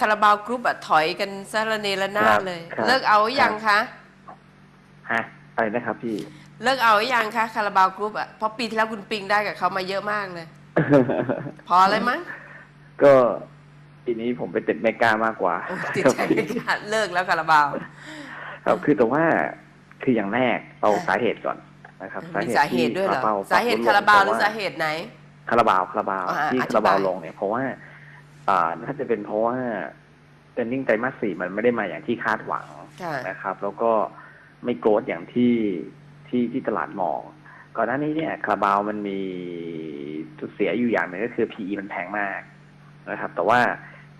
คาราบาวกรุ๊ปอะถอยกันซะระเนระนาครัดบเลย ครับ เลิกเอาหรือยังคะ ฮะอะไรนะครับพี่ เลิกเอาหรือยังคะคาราบาวกรุ๊ปอะเพราะปีที่แล้วคุณปิงได้กับเขามาเยอะมากเลย พอเลยมั้งก็ปีนี้ผมไปติดเมกามากกว่าติดใจไม่ขาดเลิกแล้วคาราบาว ครับคือแต่ว่าคืออย่างแรกเอาสาเหตุก่อนนะครับมีสาเหตุด้วยเหรอ ที่สาเหตุคาราบาวหรือสาเหตุไหน คาราบาวคาราบาวอ่าที่อธิคาราบาวบาย ลงเนี่ยเพราะว่า อ่าน่าจะเป็นเพราะว่าเ e นนิ่งไตรมาสสี่มันไม่ได้มาอย่างที่คาดหวังค่ะนะครับ แล้วก็ไม่โกรธอย่างที่ที่ที่ตลาดมอง ก่อนหน้านี้เนี่ยคาราบาวมันมีจุดเสียอยู่อย่างหนึ่งก็คือ PE มันแพงมากนะครับ แต่ว่า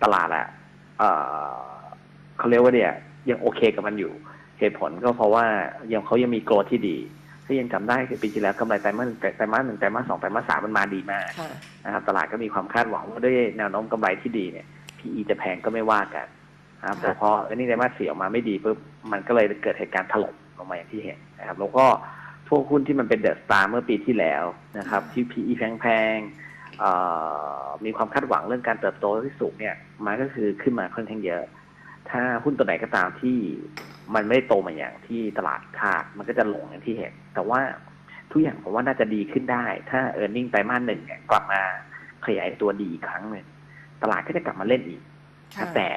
ตลาดอะเอ่อเขาเรียกว่าเนี่ยยังโอเคกับมันอยู่ เหตุผลก็เพราะว่ายังเขายังมีโกรธที่ดี ที่ยังจำได้คือปีที่แล้วกำไรไตรมาสหนึ่งไตรมาสหนึ่งไตรมาสสองไตรมาสสามมันมาดีมากค่ะนะครับตลาดก็มีความคาดหวังว่าด้วยแนวโน้มกำไรที่ดีเนี่ย PE จะแพงก็ไม่ว่ากันนะครับค่ะแต่พออันนี้ไตรมาสสี่ออกมาไม่ดีปุ๊บมันก็เลยเกิดเหตุการณ์ถล่มลงมาอย่างที่เห็นนะครับ แล้วก็พวกหุ้นที่มันเป็นเดอะสตาร์เมื่อปีที่แล้วนะครับ ที่ PE แพงๆเอ่อมีความคาดหวังเรื่องการเติบโตที่สูงเนี่ยมันก็คือขึ้นมาค่อนข้างเยอะ ถ้าหุ้นตัวไหนก็ตามที่ มันไม่ได้โตมาอย่างที่ตลาดคาด มันก็จะลงอย่างที่เห็น แต่ว่าทุกอย่างผมว่าน่าจะดีขึ้นได้ ถ้า e a r n i n g ไตรมาสหนึ่งเนี่ยกลับมาขยายตัวดีอีกครั้งหนึ่งตลาดก็จะกลับมาเล่นอีกค่ะแต่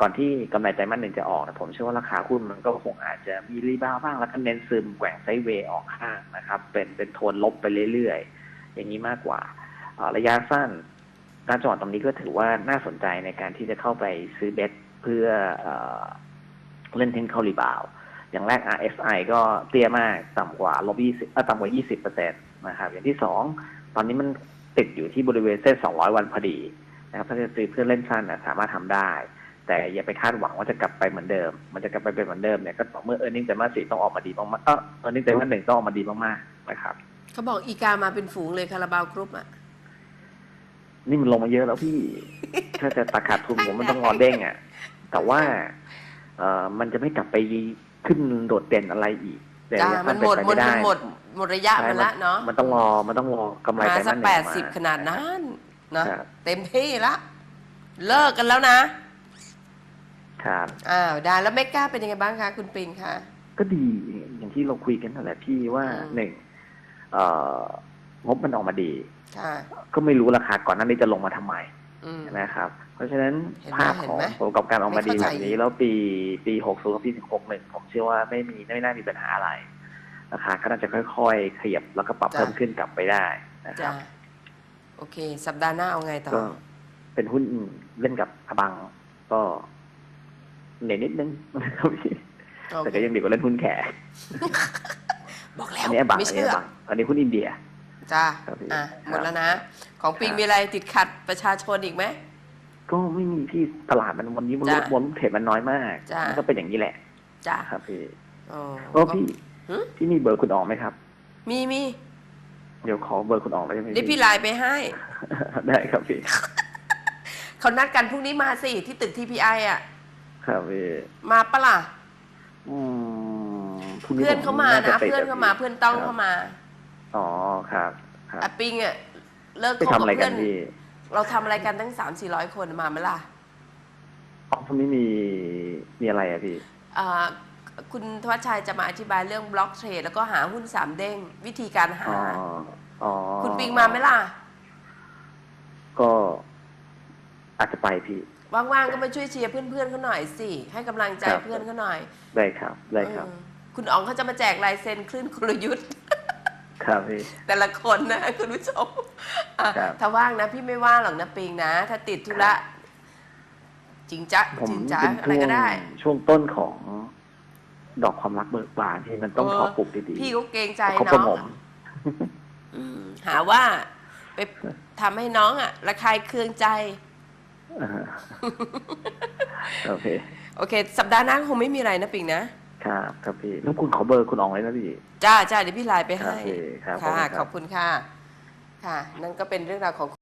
ก่อนที่กำไรไตรมาสหนึ่งจะออกนะผมเชื่อว่าราคาหุ้นมันก็คงอาจจะมีรีบาวด์บ้างแล้วก็เน้นซึมแกว่งไซด์เวย์ออกข้างนะครับ เป็นเป็นโทนลบไปเรื่อยๆ อย่างนี้มากกว่าเอ่อระยะสั้นณจังหวะตรงนี้ก็ถือว่าน่าสนใจในการที่จะเข้าไปซื้อเบ็ดเพื่อ เอ่อเล่นเทนเข้ารีบาวด์อย่างแรก RSI ก็เตี้ยมากต่ำกว่าลบยี่สิบต่ำกว่ายี่สิบเปอร์เซ็นตนะครับ อย่างที่สองตอนนี้มันติดอยู่ที่บริเวณเส้นสองร้อยวันพอดีนะครับถ้าจะซื้อเพื่อเล่นสั้นนะสามารถทำได้ แต่อย่าไปคาดหวังว่าจะกลับไปเหมือนเดิม มันจะกลับไปเป็นเหมือนเดิมเนี่ยก็ต่อเมื่อเออร์เน็งแต่มาสสี่ต้องออกมาดีมากๆเออเออร์เน็งแต่มาสหนึ่งต้องออกมาดีมากๆนะครับเขาบอกอีกามาเป็นฝูงเลยคาราบาวกรุ๊ปอะนี่มันลงมาเยอะแล้วพี่ ถ้าจะตัดขาดทุนผมมันต้องงอเด้งอะ แต่ว่า เอ่อมันจะไม่กลับไปขึ้นโดดเด่นอะไรอีก แต่จ้าระยะมัสั้นนหมดเป็นหมไปดไม่ได้หมดหมดระยะมันละเนาะมันต้องรอมันต้องรอกำไรมาไตรสัมากสหนึ่งแปอดอกมาสิบขนาดนั้นนะครับเต็มที่ละ เลิกกันแล้วนะครับ อ้าวได้แล้วเมกาเป็นยังไงบ้างคะคุณปิงคะ ก็ดีอย่างที่เราคุยกันนั่นแหละพี่ว่าอืม หนึ่งเอ่องบมันออกมาดี ค่ะ ก็ไม่รู้ราคาก่อนหนั้นนี้จะลงมาทำไมอืม นะครับ เพราะฉะนั้นเห็นไหมภาพของเห็นไหมผลประกอบการออกมาดีไม่แบเข้าใจบนี้ แล้วปีปีหกศูนย์ปีหกหนึ่งผมเชื่อว่าไม่มีไม่น่ามีปัญหาอะไรราคาก็น่าจะค่อยๆ ขยับแล้วก็ปรับเพิ่มขึ้นกลับไปได้นะคจ้ารับ โอเค สัปดาห์หน้าเอาไงต่อก็เป็นหุ้นเล่นกับอบังก็เหนื่อยนิดนึงนะครับพี่โอแต่เคก็ยังดีกว่าเล่นหุ้นแขกบอกแล้วอันนี้อบังไม่อันนี้เชื่ออบังอันนี้หุ้นอินเดีย จ้าครับพี่อะครับหมดแล้วนะ ของปิงครับมีอะไรติดขัดประชาชนอีกไหม ก็ไม่มีพี่ตลาดมันวันนี้มันจ้ะวอลุ่มเทรดมันน้อยมากจ้ะ มันก็เป็นอย่างนี้แหละ จ้าครับพี่อ๋อก็พี่หึพี่มีเบอร์คุณออกไหมครับ มีมีเดี๋ยวขอเบอร์คุณออกได้ไหมเดี๋ยวพี่ไลน์ไปให้ ได้ครับพี่เขานัดกันพรุ่งนี้มาสิ ที่ตึก TPI อะ ครับพี่มาปะล่ะ อืมพรุ่งนี้เพื่อนเขามาผจนะ ติดเพื่อนเขามาพี่เพื่อนต้องครับเข้ามา อ๋อครับครับอะปิงอะเลิกไปคบทำอะไรกับกัเพื่อนนพี่เราทำอะไรกันตั้งสามสี่ร้อยคนมาไหมล่ะอ๋อพรุ่งนี้มีมีอะไรอะพี่อ่าคุณทวัชชัยจะมาอธิบายเรื่องบล็อกเทรดแล้วก็หาหุ้นสามเด้งวิธีการหา อ๋ออ๋อคุณปิงมาไหมล่ะ ก็อาจจะไปพี่ ว่างๆก็มาช่วยเชียร์เพื่อนๆเขาหน่อยสิ ให้กำลังใจครับ เพื่อนเขาหน่อยได้ครับได้ครับ เออคุณอ๋องเขาจะมาแจกลายเซ็นคลื่นกลยุทธ์ ครับพี่ แต่ละคนนะคุณผู้ชมอะครับถ้าว่างนะ พี่ไม่ว่าหรอกนะปิงนะ ถ้าติดธุระ จริงจ๊ะผมจริงจ๊ะเป็นอะไรช่วก็งได้ ช่วงต้นของดอกความรักเบิกบานที่มันต้องเออขอปลูกดีๆพี่เขาเกรงใจเขาน้ประองหงมอืมหาว่าไปทำให้น้องอะระคายเคืองใจ อ่าฮะโอเค โอเค สัปดาห์หน้าคงไม่มีอะไรนะปิงนะ ครับครับพี่แล้วคุณขอเบอร์คุณอองเลยนะพี่ จ้าจ้าเดี๋ยวพี่ไลน์ไปให้ครับพี่ครับค่ะขอบคุณครับขอบคุณค่ะ ค่ะ นั่นก็เป็นเรื่องราวของ